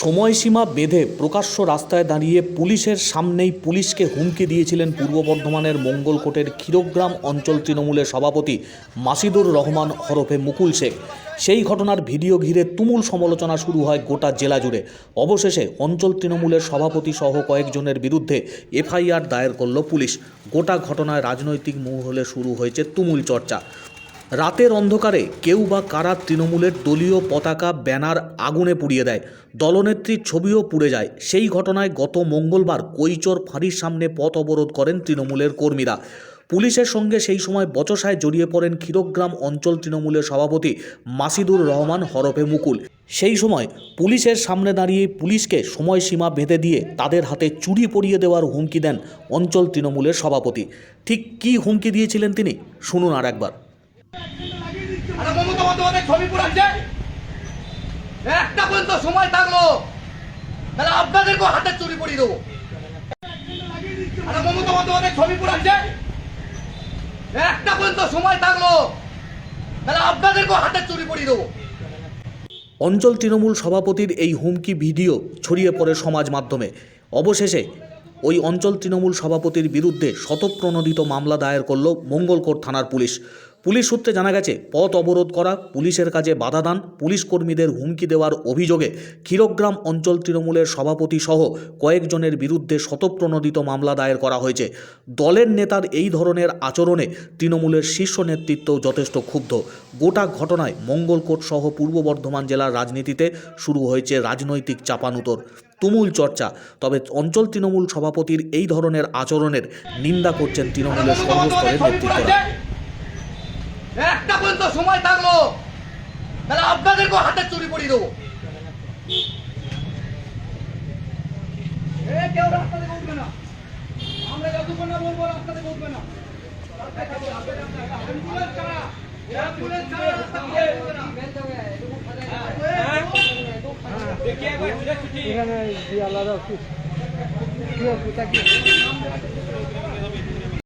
সময়সীমা বেঁধে প্রকাশ্য রাস্তায় দাঁড়িয়ে পুলিশের সামনেই পুলিশকে হুমকি দিয়েছিলেন পূর্ব বর্ধমানের মঙ্গলকোটের ক্ষীরগ্রাম অঞ্চল তৃণমূলের সভাপতি মাসিদুর রহমান হরফে মুকুল শেখ। সেই ঘটনার ভিডিও ঘিরে তুমুল সমালোচনা শুরু হয় গোটা জেলা জুড়ে। অবশেষে অঞ্চল তৃণমূলের সভাপতি সহ কয়েকজনের বিরুদ্ধে এফআইআর দায়ের করল পুলিশ। গোটা ঘটনায় রাজনৈতিক মহলে শুরু হয়েছে তুমুল চর্চা। রাতের অন্ধকারে কেউ বা কারা তৃণমূলের দলীয় পতাকা, ব্যানার আগুনে পুড়িয়ে দেয়। দলনেত্রীর ছবিও পুড়ে যায়। সেই ঘটনায় গত মঙ্গলবার কৈচর ফাঁড়ির সামনে পথ অবরোধ করেন তৃণমূলের কর্মীরা। পুলিশের সঙ্গে সেই সময় বচসায় জড়িয়ে পড়েন ক্ষীরগ্রাম অঞ্চল তৃণমূলের সভাপতি মাসিদুর রহমান হরফে মুকুল। সেই সময় পুলিশের সামনে দাঁড়িয়ে পুলিশকে সময়সীমা বেঁধে দিয়ে তাদের হাতে চুরি পরিয়ে দেওয়ার হুমকি দেন অঞ্চল তৃণমূলের সভাপতি। ঠিক কী হুমকি দিয়েছিলেন তিনি? শুনুন আর একবার। অঞ্চল তৃণমূল সভাপতির এই হুমকি ভিডিও ছড়িয়ে পড়ে সমাজ মাধ্যমে। অবশেষে ওই অঞ্চল তৃণমূল সভাপতির বিরুদ্ধে শতপ্রণোদিত মামলা দায়ের করল মঙ্গলকোট থানার পুলিশ। পুলিশ সূত্রে জানা গেছে, পথ অবরোধ করা পুলিশের কাজে বাধা দান, পুলিশ কর্মীদের হুমকি দেওয়ার অভিযোগে ক্ষীরগ্রাম অঞ্চল তৃণমূলের সভাপতি সহ কয়েকজনের বিরুদ্ধে শতপ্রণোদিত মামলা দায়ের করা হয়েছে। দলের নেতার এই ধরনের আচরণে তৃণমূলের শীর্ষ নেতৃত্ব যথেষ্ট ক্ষুব্ধ। গোটা ঘটনায় মঙ্গলকোট সহ পূর্ব বর্ধমান জেলার রাজনীতিতে শুরু হয়েছে রাজনৈতিক চাপানুতর। তুমুল চর্চা, তবে অঞ্চল তৃণমূল সভাপতির এই ধরনের আচরণের নিন্দা করছেন তৃণমূলের সর্বস্তরের নেতৃত্বরা। একটা পর্যন্ত সময় থাকল। তাহলে আপনাদেরকেও হাতে চুরি পরিয়ে দেবো। কেউ রাস্তা থেকে উঠবে না। আমরা যতক্ষণ না বলব রাস্তা থেকে উঠবে না। এখানে আলাদা কি?